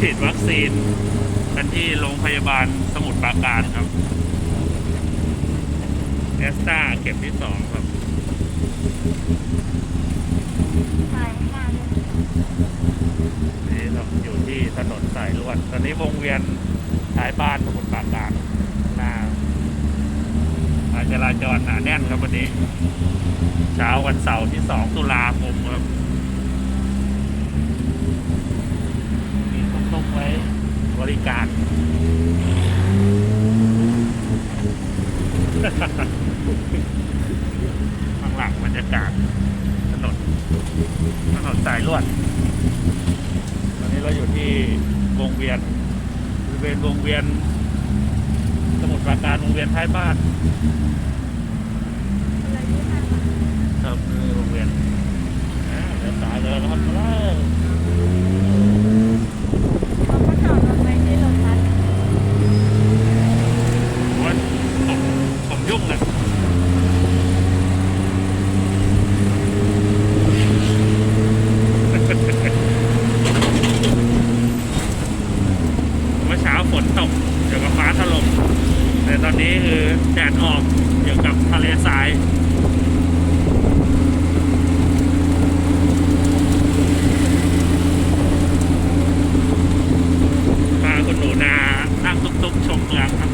ฉีดวัคซีน กันที่โรงพยาบาลสมุทรปราการครับเอสตาเข็มที่สองครับนนี่เราอยู่ที่ถนนสายลวดตอนนี้วงเวียนท้ายบ้านสมุทรปราการหน้าการจราจรหนาแน่นครับวันนี้ เช้าวันเสาร์ที่สองตุลาคมครับ มีตุ๊กๆไว้บริการ ข้างหลังบ รยากาศถนนถนนสายลวด ตอนนี้เราอยู่ที่วงเวียนบริเวณวงเวียน สมุทรปราการวงเวียนท้ายบ้าน อะไรที่ทำ ครับนี่วงเวียนอ่าเดินสายเลยนะครับมาแล้ว เขาก็จอดรถไว้ที่โรงพัก โอ้ยผมผมยุ่งเลย เมื่อเช้าฝนตกเกี่ยวกับฟ้าถล่มแต่ตอนนี้คือแดดออกเกี่ยวกับทะเลทรายพาคุณหนูนานั่งตุ๊กๆชมเมืองครับ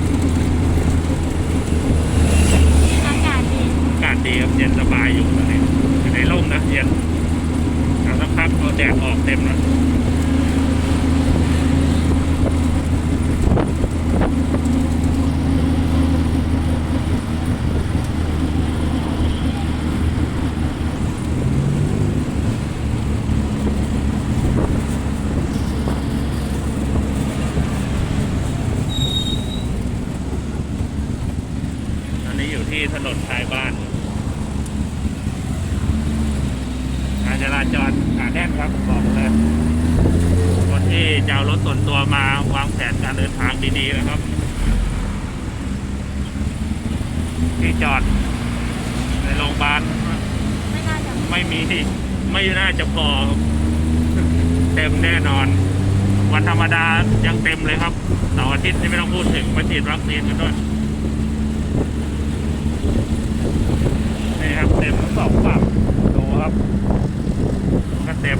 อากาศดีอากาศดีครับเย็นสบายอยู่ตอนนี้อยู่ในร่มนะเย็นแต่สักพักเอาแดดออกเต็มแล้ว ที่ถนนท้ายบ้านการจราจรหนาแน่นครับบอกเลยคนที่จะเอารถส่วนตัวมาวางแผนการเดินทางดีๆนะครับ ที่จอดในโรงพยาบาลไม่น่าจะไม่มีไม่น่าจะพอครับเต็มแน่นอน วันธรรมดายังเต็มเลยครับเสาร์อาทิตย์นี่ไม่ต้องพูดถึงมาฉีดวัคซีนกันด้วยนี่ครับเต็ม ทั้งสองฝั่งดูครับก็เต็ม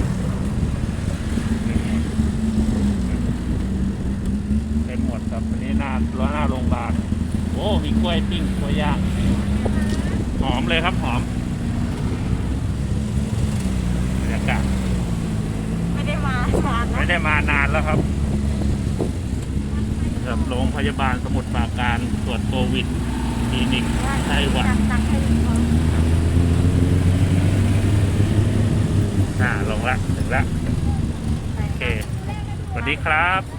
เต็มหมดครับอันนี้หน้ารั้วหน้าโรงพยาบาลโอ้มีกล้วยปิ้งกล้วยย่างหอมเลยครับหอมบรรยากาศไม่ได้มาสารไม่นะได้มานานแล้วครับกับโรงพยาบาลสมุทรปราการตรวจโควิดคลินิกไต้หวัน แล้ว โอเค สวัสดีครับ